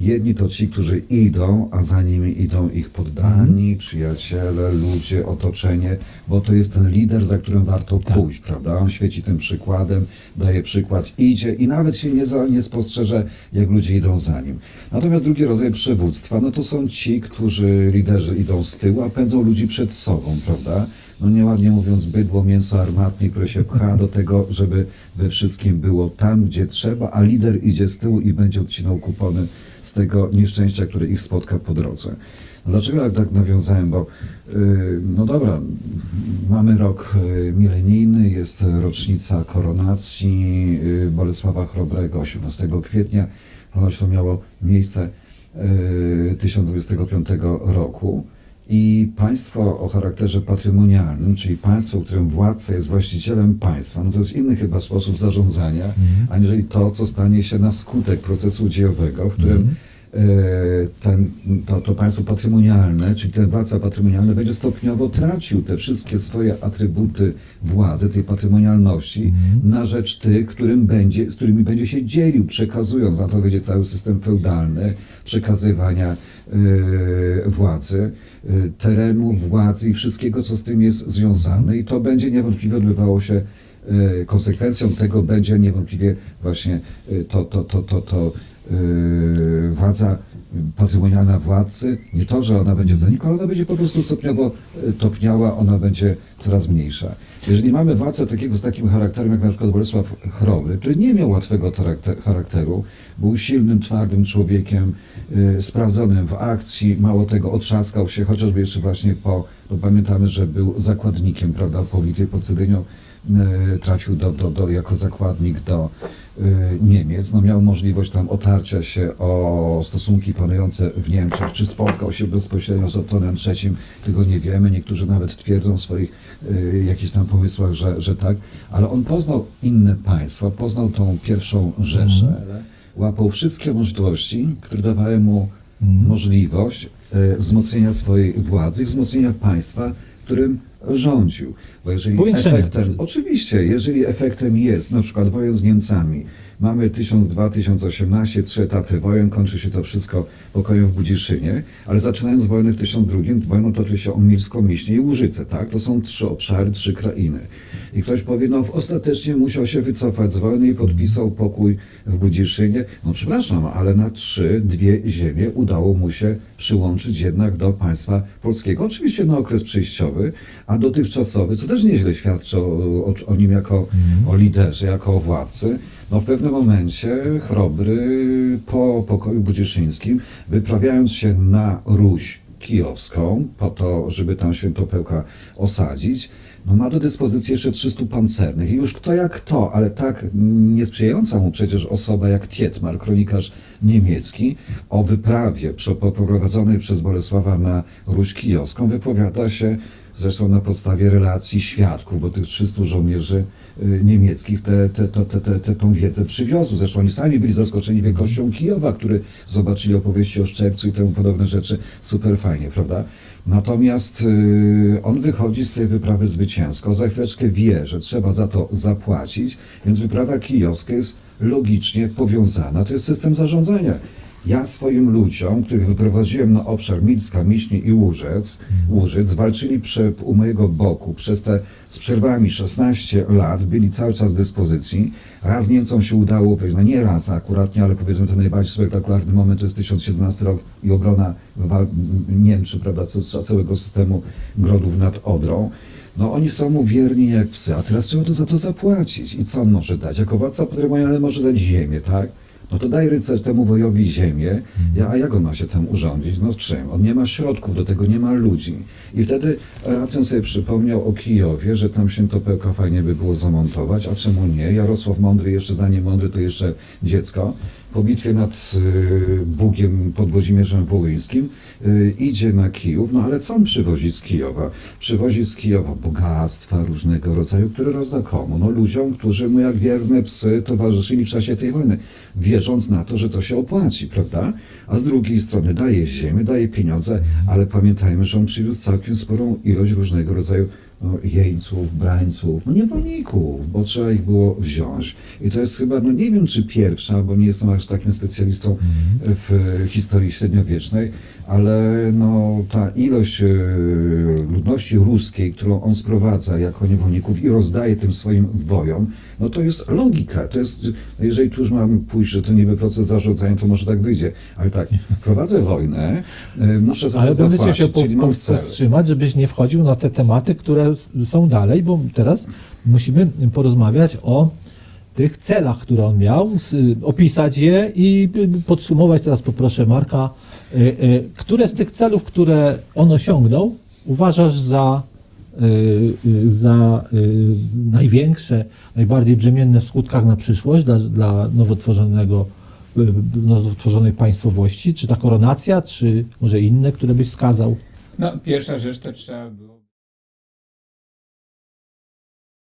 Jedni to ci, którzy idą, a za nimi idą ich poddani, przyjaciele, ludzie, otoczenie, bo to jest ten lider, za którym warto pójść, prawda? On świeci tym przykładem, daje przykład, idzie i nawet się nie, za, nie spostrzeże, jak ludzie idą za nim. Natomiast drugi rodzaj przywództwa, no to są ci, którzy liderzy idą z tyłu, a pędzą ludzi przed sobą, prawda? No nieładnie mówiąc, bydło, mięso armatnie, które się pcha do tego, żeby we wszystkim było tam, gdzie trzeba, a lider idzie z tyłu i będzie odcinał kupony z tego nieszczęścia, które ich spotka po drodze. No dlaczego tak nawiązałem? Bo yy, no dobra, mamy rok yy, milenijny, jest rocznica koronacji yy, Bolesława Chrobrego 18 kwietnia. Ponoć to miało miejsce yy, 1025 roku. I państwo o charakterze patrymonialnym, czyli państwo, w którym władca jest właścicielem państwa, no to jest inny chyba sposób zarządzania, aniżeli to, co stanie się na skutek procesu dziejowego, w którym e, ten, to, to państwo patrymonialne, czyli ten władca patrymonialny będzie stopniowo tracił te wszystkie swoje atrybuty władzy, tej patrymonialności na rzecz tych, którym będzie, z którymi będzie się dzielił, przekazując, na to będzie cały system feudalny przekazywania e, władzy, e, terenu, władzy i wszystkiego, co z tym jest związane. I to będzie niewątpliwie odbywało się e, konsekwencją tego będzie niewątpliwie właśnie e, to, to, to, to, to e, władza patrymonialna władcy, nie to, że ona będzie zanikła, ona będzie po prostu stopniowo e, topniała, ona będzie coraz mniejsza. Jeżeli mamy władcę takiego z takim charakterem, jak na przykład Bolesław Chrobry, który nie miał łatwego charakter- charakteru, był silnym, twardym człowiekiem, e, sprawdzonym w akcji, mało tego, otrzaskał się, chociażby jeszcze właśnie po, no pamiętamy, że był zakładnikiem, prawda, po Litwie, pod Cydynią, trafił do, do, do, jako zakładnik do Niemiec, no miał możliwość tam otarcia się o stosunki panujące w Niemczech, czy spotkał się bezpośrednio z Ottonem III, tego nie wiemy, niektórzy nawet twierdzą w swoich e, jakichś tam pomysłach, że, że tak, ale on poznał inne państwa, poznał tą pierwszą Rzeszę, łapał wszystkie możliwości, które dawały mu możliwość e, wzmocnienia swojej władzy, i wzmocnienia państwa, którym rządził. Bo jeżeli efektem, też. oczywiście, jeżeli efektem jest na przykład wojen z Niemcami, mamy 1002-1018, trzy etapy wojen, kończy się to wszystko pokojem w Budziszynie, ale zaczynając wojny w 1002, wojna toczy się o Milską, Miśnie i Łużycę, tak? To są trzy obszary, trzy krainy. I ktoś powie, no ostatecznie musiał się wycofać z wojny i podpisał pokój w Budziszynie. No przepraszam, ale na trzy, dwie ziemie udało mu się przyłączyć jednak do państwa polskiego. Oczywiście na okres przejściowy, a dotychczasowy, co też nieźle świadczy o, o, o nim jako o liderze, jako o władcy. No w pewnym momencie Chrobry po pokoju budziszyńskim, wyprawiając się na Ruś kijowską, po to, żeby tam Świętopełka osadzić, no ma do dyspozycji jeszcze 300 pancernych. I już kto jak kto, ale tak niesprzyjająca mu przecież osoba jak Tietmar, kronikarz niemiecki, o wyprawie prze- poprowadzonej przez Bolesława na Ruś kijowską wypowiada się zresztą na podstawie relacji świadków, bo tych 300 żołnierzy y, niemieckich tę te, te, te, te, te, tą wiedzę przywiozły. Zresztą oni sami byli zaskoczeni wielkością Kijowa, który zobaczyli opowieści o Szczepcu i temu podobne rzeczy. Super fajnie, prawda? Natomiast y, on wychodzi z tej wyprawy zwycięsko. Za chwileczkę wie, że trzeba za to zapłacić, więc wyprawa kijowska jest logicznie powiązana. To jest system zarządzania. Ja swoim ludziom, których wyprowadziłem na obszar Milska, Miśnie i Łużec, Łużyc, walczyli prze, u mojego boku przez te z przerwami 16 lat, byli cały czas w dyspozycji. Raz Niemcom się udało no nie raz akuratnie, ale powiedzmy ten najbardziej spektakularny moment to jest 1017 rok i obrona Niemczy, prawda, ca- całego systemu grodów nad Odrą. No oni są mu wierni jak psy, a teraz trzeba to za to zapłacić. I co on może dać? Jako władca patrimonialny może dać ziemię, tak? No to daj rycerz temu wojowi ziemię, ja, a jak on ma się tam urządzić? No czym? On nie ma środków, do tego nie ma ludzi. I wtedy raptem sobie przypomniał o Kijowie, że tam Świętopełka fajnie by było zamontować, a czemu nie? Jarosław Mądry, jeszcze zanim Mądry, to jeszcze dziecko, po bitwie nad y, Bugiem pod Włodzimierzem Wołyńskim y, idzie na Kijów, no ale co on przywozi z Kijowa? Przywozi z Kijowa bogactwa różnego rodzaju, które rozda komu? No ludziom, którzy mu jak wierne psy towarzyszyli w czasie tej wojny, wierząc na to, że to się opłaci, prawda? A z drugiej strony daje ziemię, daje pieniądze, ale pamiętajmy, że on przywiózł całkiem sporą ilość różnego rodzaju jeńców, brańców, no niewolników, bo trzeba ich było wziąć. I to jest chyba, no nie wiem czy pierwsza, bo nie jestem aż takim specjalistą w historii średniowiecznej, ale no, ta ilość e, ludności ruskiej, którą on sprowadza jako niewolników i rozdaje tym swoim wojom, no to jest logika. To jest, no jeżeli tu już mam pójść, że to niby proces zarządzania, to może tak wyjdzie. Ale tak, prowadzę wojnę, e, muszę za Ale zapłacić, się po, powstrzymać, żebyś nie wchodził na te tematy, które są dalej, bo teraz musimy porozmawiać o tych celach, które on miał, opisać je i podsumować. Teraz poproszę Marka, y, y, które z tych celów, które on osiągnął, uważasz za, y, za największe, najbardziej brzemienne w skutkach na przyszłość dla, dla nowotworzonego nowotworzonej państwowości? Czy ta koronacja, czy może inne, które byś wskazał? No, pierwsza rzecz to trzeba było